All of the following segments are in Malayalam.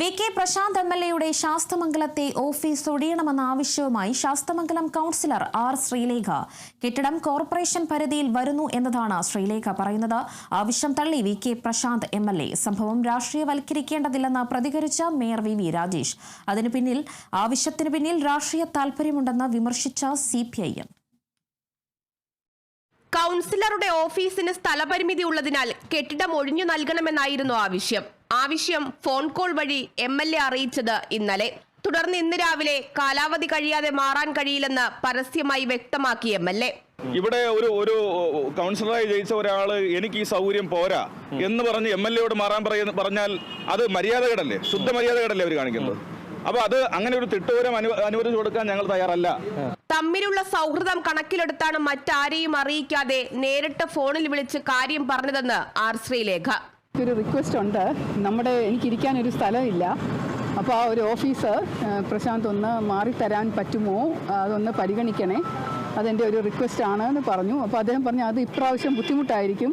V K Prashanth M L എയുടെ ശാസ്തമംഗലത്തെ ഓഫീസ് ഒഴിയണമെന്ന ആവശ്യവുമായി ശാസ്തമംഗലം കൗൺസിലർ ആർ ശ്രീലേഖ. കെട്ടിടം കോർപ്പറേഷൻ പരിധിയിൽ വരുന്നു എന്നതാണ് ശ്രീലേഖ പറയുന്നത്. ആവശ്യം തള്ളി V K Prashanth M L A. സംഭവം രാഷ്ട്രീയവൽക്കരിക്കേണ്ടതില്ലെന്ന് പ്രതികരിച്ച മേയർ വി വി രാജേഷ്. അതിനു പിന്നിൽ ആവശ്യത്തിനു പിന്നിൽ രാഷ്ട്രീയ താൽപര്യമുണ്ടെന്ന് വിമർശിച്ച സി പി ഐ എം. കൗൺസിലറുടെ ഓഫീസിന് സ്ഥലപരിമിതി ഉള്ളതിനാൽ കെട്ടിടം ഒഴിഞ്ഞു നൽകണമെന്നായിരുന്നു ആവശ്യം. ആവശ്യം ഫോൺ കോൾ വഴി എം എൽ എ അറിയിച്ചത് ഇന്നലെ. തുടർന്ന് ഇന്ന് രാവിലെ കാലാവധി കഴിയാതെ മാറാൻ കഴിയില്ലെന്ന് പരസ്യമായി വ്യക്തമാക്കി എം എൽ എ. ഇവിടെ ഒരു ഒരു കൗൺസിലറായി ജയിച്ച ഒരാൾ എനിക്ക് ഈ സൗകര്യം പോരാ എന്ന് പറഞ്ഞ് എം എൽ എയോട് മാറാൻ പറഞ്ഞാൽ അത് മര്യാദകേടല്ലേ? ശുദ്ധ മര്യാദകേടല്ലേ അവർ കാണിക്കുന്നത്? അപ്പൊ അത് അങ്ങനെ ഒരു തിട്ടൂരം അനു അനുവദിച്ചു കൊടുക്കാൻ ഞങ്ങൾ തയ്യാറല്ല. തമ്മിലുള്ള സൗഹൃദം കണക്കിലെടുത്താണ് മറ്റാരെയും അറിയിക്കാതെ നേരിട്ട് ഫോണിൽ വിളിച്ച് കാര്യം പറഞ്ഞതെന്ന് ആർ ശ്രീലേഖ. ഒരു റിക്വസ്റ്റ് ഉണ്ട്. നമ്മുടെ എനിക്കിരിക്കാൻ ഒരു സ്ഥലമില്ല. അപ്പോൾ ആ ഒരു ഓഫീസ് പ്രശാന്ത് ഒന്ന് മാറിത്തരാൻ പറ്റുമോ? അതൊന്ന് പരിഗണിക്കണേ. അതെന്റെ ഒരു റിക്വസ്റ്റ് ആണ് എന്ന് പറഞ്ഞു. അപ്പോൾ അദ്ദേഹം പറഞ്ഞു അത് ഇപ്രാവശ്യം ബുദ്ധിമുട്ടായിരിക്കും.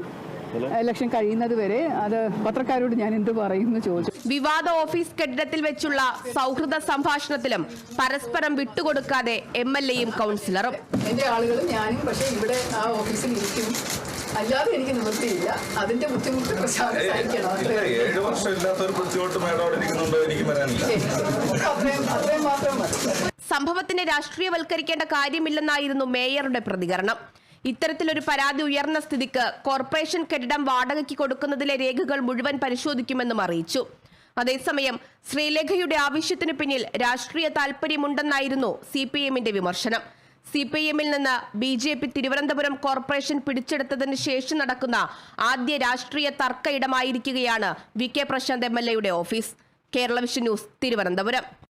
ഇലക്ഷൻ കഴിയുന്നത് വരെ അത് പത്രക്കാരോട് ഞാൻ എന്ത് പറയുന്നു ചോദിച്ചു. വിവാദ ഓഫീസ് കെട്ടിടത്തിൽ വെച്ചുള്ള സൗഹൃദ സംഭാഷണത്തിലും പരസ്പരം വിട്ടുകൊടുക്കാതെ എം എൽ എയും കൗൺസിലറും. എന്റെ ആളുകളും ഞാനും പക്ഷേ ഇവിടെ ആ ഓഫീസിൽ ഇരിക്കും. അല്ലാതെ എനിക്ക് നിവൃത്തിയില്ല. അതിന്റെ ബുദ്ധിമുട്ട് പ്രശാന്ത് സഹിക്കണം ഏഴ് വർഷം ഇല്ലാത്ത ഒരു ബുദ്ധിമുട്ട് മേഡം അവിടെ ഇരിക്കുന്നുണ്ടോ എനിക്ക് വരാനില്ല അത്രയും അത്രയും മാത്രം മതി. സംഭവത്തിനെ രാഷ്ട്രീയവൽക്കരിക്കേണ്ട കാര്യമില്ലെന്നായിരുന്നു മേയറുടെ പ്രതികരണം. ഇത്തരത്തിലൊരു പരാതി ഉയർന്ന സ്ഥിതിക്ക് കോർപ്പറേഷൻ കെട്ടിടം വാടകയ്ക്ക് കൊടുക്കുന്നതിലെ രേഖകൾ മുഴുവൻ പരിശോധിക്കുമെന്നും അറിയിച്ചു. അതേസമയം ശ്രീലേഖയുടെ ആവശ്യത്തിന് പിന്നിൽ രാഷ്ട്രീയ താൽപര്യമുണ്ടെന്നായിരുന്നു സി പി എമ്മിന്റെ വിമർശനം. സി പി എമ്മിൽ നിന്ന് B J P Thiruvananthapuram corporation പിടിച്ചെടുത്തതിന് ശേഷം നടക്കുന്ന ആദ്യ രാഷ്ട്രീയ തർക്ക ഇടമായിരിക്കുകയാണ് V K Prashanth M L എയുടെ office. Kerala vision news Thiruvananthapuram.